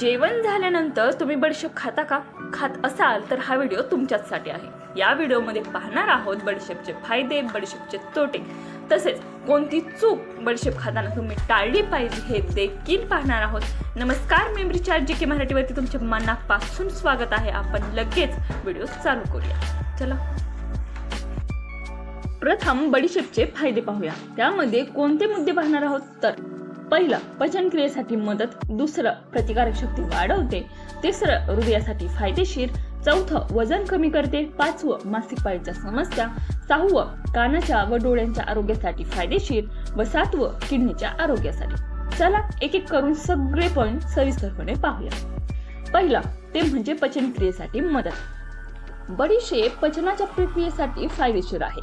जेवण झाल्यानंतर तुम्ही बडीशेप खाता का? खात असाल तर हा व्हिडिओ तुमच्याचसाठी आहे. या व्हिडिओमध्ये पाहणार आहोत बडीशेपचे फायदे बडीशेपचे तोटे. तसेच कोणती चूक बडीशेप खाताना तुम्ही टाळली पाहिजे हे देखील पाहणार आहोत. नमस्कार मेमरी चार्ज जी के मराठीवरती तुमच्या मनापासून स्वागत आहे. आपण लगेच व्हिडिओ चालू करूया. चला. प्रथम बडीशेपचे फायदे पाहूया. त्यामध्ये कोणते मुद्दे पाहणार आहोत? तर पहिलं पचनक्रियेसाठी मदत दुसरं प्रतिकारक शक्ती वाढवते तिसरं हृदयासाठी फायदेशीर चौथं वजन कमी करते पाचवं मासिक पाळीच्या समस्या सहावं कानाच्या व डोळ्यांच्या आरोग्यासाठी फायदेशीर व सातवं किडनीच्या आरोग्यासाठी. चला एक एक करून सगळे पॉइंट सविस्तरपणे पाहूया. पहिला ते म्हणजे पचनक्रियेसाठी मदत. बडीशेप पचनाच्या प्रक्रियेसाठी फायदेशीर आहे.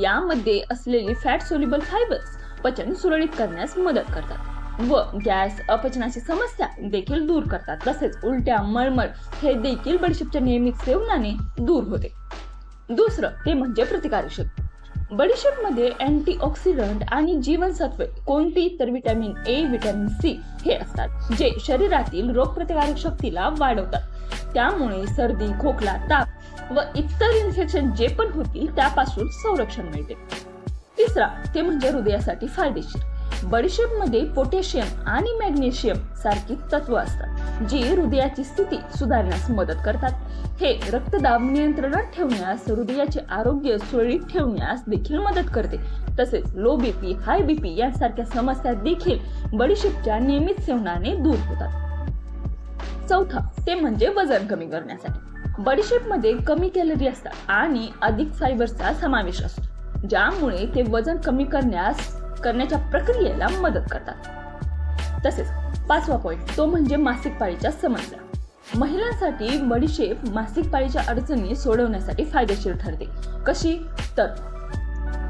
यामध्ये असलेली फॅट सोल्युबल फायबर्स पचन सुरळीत करण्यास मदत करतात. व गॅस अपचनाची समस्या देखील दूर करतात. तसेच उलट्या मळमळ हे देखील बडीशेपच्या नियमित सेवनाने दूर होते. दुसरं ते म्हणजे प्रतिकारक शक्ती बडीशेपमध्ये अँटीऑक्सिडंट आणि जीवनसत्वे कोणती तर विटॅमिन ए विटॅमिन सी हे असतात जे शरीरातील रोगप्रतिकारक शक्तीला वाढवतात. त्यामुळे सर्दी खोकला ताप व इतर इन्फेक्शन जे पण होतील त्यापासून संरक्षण मिळते. तिसरा ते म्हणजे हृदयासाठी फायदेशीर. बडीशेपमध्ये पोटॅशियम आणि मॅग्नेशियम सारखी तत्व असतात जी हृदयाची स्थिती सुधारण्यास मदत करतात. हे रक्तदाब नियंत्रणात ठेवण्यास हृदयाचे आरोग्य सुरळीत ठेवण्यास देखील मदत करते. तसेच लो बीपी हाय बीपी यांसारख्या समस्या देखील बडीशेपच्या नियमित सेवनाने दूर होतात. चौथा ते म्हणजे वजन कमी करण्यासाठी. बडीशेपमध्ये कमी कॅलरी असतात आणि अधिक फायबरचा समावेश असतो. ज्यामुळे ते वजन कमी करण्यास करण्याच्या प्रक्रियेला मदत करतात. तसेच पाचवा पॉईंट तो म्हणजे मासिक पाळीच्या समस्या. महिलांसाठी बडीशेप मासिक पाळीच्या अडचणी सोडवण्यासाठी फायदेशीर ठरते. कशी? तर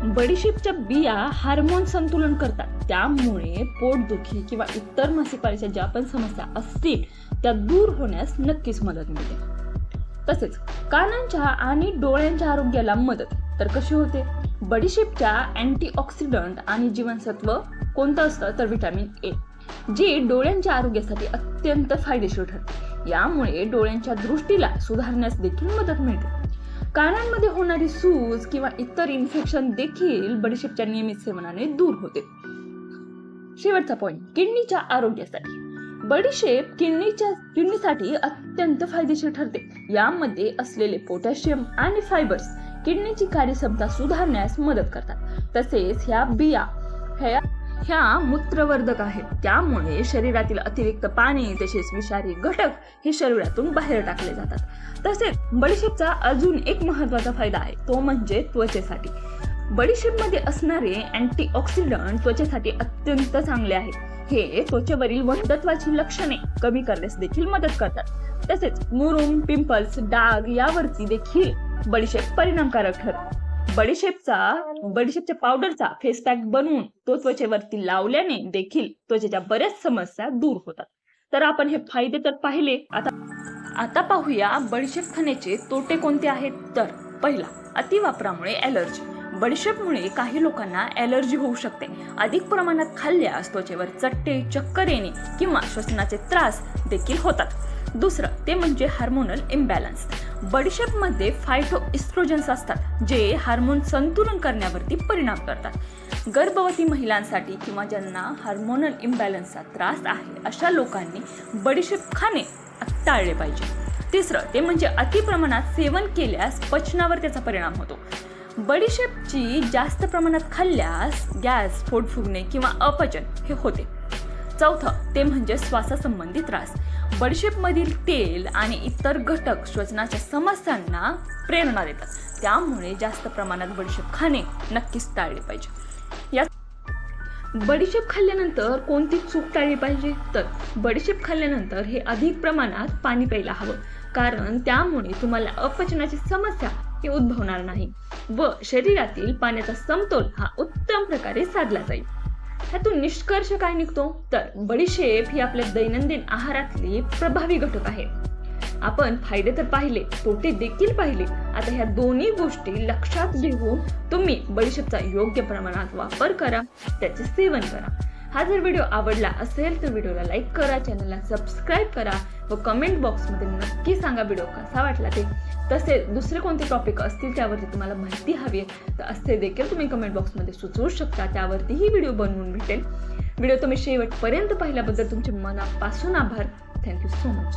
बडीशेपच्या बिया हार्मोन संतुलन करतात. त्यामुळे पोटदुखी किंवा इतर मासिक पाळीच्या ज्या पण समस्या असतील त्या दूर होण्यास नक्कीच मदत मिळते. तसेच कानांच्या आणि डोळ्यांच्या आरोग्याला मदत. तर कशी होते? बडीशेपच्या अँटीऑक्सिडंट आणि जीवनसत्व कोणतं असतं तर व्हिटॅमिन ए जे डोळ्यांच्या आरोग्यासाठी अत्यंत फायदेशीर ठरते. यामुळे डोळ्यांच्या दृष्टीला सुधारण्यास देखील मदत मिळते. कानांमध्ये होणारी सूज किंवा इतर इन्फेक्शन देखील बडीशेपच्या नियमित सेवनाने दूर होते. शेवटचा पॉइंट किडनीच्या आरोग्यासाठी. बडीशेप किडनीच्या किडनीसाठी अत्यंत फायदेशीर ठरते. यामध्ये असलेले पोटॅशियम आणि फायबर्स किडनीची कार्यक्षमता सुधारण्यास मदत करतात. तसेच ह्या बिया ह्या ह्या मूत्रवर्धक आहेत. त्यामुळे शरीरातील अतिरिक्त पाणी तसेच विषारी घटक हे शरीरातून बाहेर टाकले जातात. तसेच बडीशेपचा अजून एक महत्त्वाचा फायदा आहे तो म्हणजे त्वचेसाठी. बडीशेपमध्ये असणारे अँटीऑक्सिडंट त्वचेसाठी अत्यंत चांगले आहेत. हे त्वचेवरील वंधत्वाची लक्षणे कमी करण्यास देखील मदत करतात. तसेच मुरुम पिंपल्स डाग यावरती देखील बडीशेप परिणामकारक ठरतो बडीशेपचा बडीशेपच्या पावडरचा फेस पॅक बनवून तो त्वचेवरती लावल्याने देखील त्वचेच्या बऱ्याच समस्या दूर होतात. तर आपण हे फायदे तर पाहिले. आता आता पाहूया बडीशेप खाण्याचे तोटे कोणते आहेत? तर पहिला अतिवापरामुळे ॲलर्जी बडीशेपमुळे काही लोकांना ॲलर्जी होऊ शकते. अधिक प्रमाणात खाल्ल्यास त्वचेवर चट्टे चक्कर येणे किंवा श्वसनाचे त्रास देखील होतात. दुसरं ते म्हणजे हार्मोनल इम्बॅलन्स बडीशेपमध्ये फायटो इस्ट्रोजन्स असतात जे हार्मोन संतुलन करण्यावरती परिणाम करतात. गर्भवती महिलांसाठी किंवा ज्यांना हार्मोनल इम्बॅलन्सचा त्रास आहे अशा लोकांनी बडीशेप खाणे टाळले पाहिजे. तिसरं ते म्हणजे अतिप्रमाणात सेवन केल्यास पचनावर त्याचा परिणाम होतो. बडीशेपची जास्त प्रमाणात खाल्ल्यास गॅस फोड फुगणे किंवा अपचन हे होते. चौथं ते म्हणजे श्वासासंबंधी त्रास. बडीशेपमधील तेल आणि इतर घटक श्वसनाच्या समस्यांना प्रेरणा देतात. त्यामुळे जास्त प्रमाणात बडीशेप खाणे नक्कीच टाळले पाहिजे. या बडीशेप खाल्ल्यानंतर कोणती चूक टाळली पाहिजे? तर बडीशेप खाल्ल्यानंतर हे अधिक प्रमाणात पाणी प्यायला हवं. कारण त्यामुळे तुम्हाला अपचनाची समस्या ही उद्भवणार नाही व शरीरातील पाण्याचा समतोल हा उत्तम प्रकारे साधला जाईल. ह्यातून निष्कर्ष काय निघतो? तर बडीशेप ही आपल्या दैनंदिन आहारातली प्रभावी घटक आहे. आपण फायदे तर पाहिले तोटे देखील पाहिले. आता ह्या दोन्ही गोष्टी लक्षात घेऊन तुम्ही बडीशेपचा योग्य प्रमाणात वापर करा त्याचे सेवन करा. हा जर व्हिडिओ आवडला असेल तर व्हिडिओला लाईक करा चॅनलला सबस्क्राईब करा व कमेंट बॉक्समध्ये नक्की सांगा व्हिडिओ कसा वाटला ते. तसेच दुसरे कोणते टॉपिक असतील त्यावरती तुम्हाला माहिती हवी आहे तर असे देखील तुम्ही कमेंट बॉक्समध्ये सुचवू शकता. त्यावरतीही व्हिडिओ बनवून भेटेल. व्हिडिओ तुम्ही शेवटपर्यंत पाहिल्याबद्दल तुमचे मनापासून आभार. Thank you so much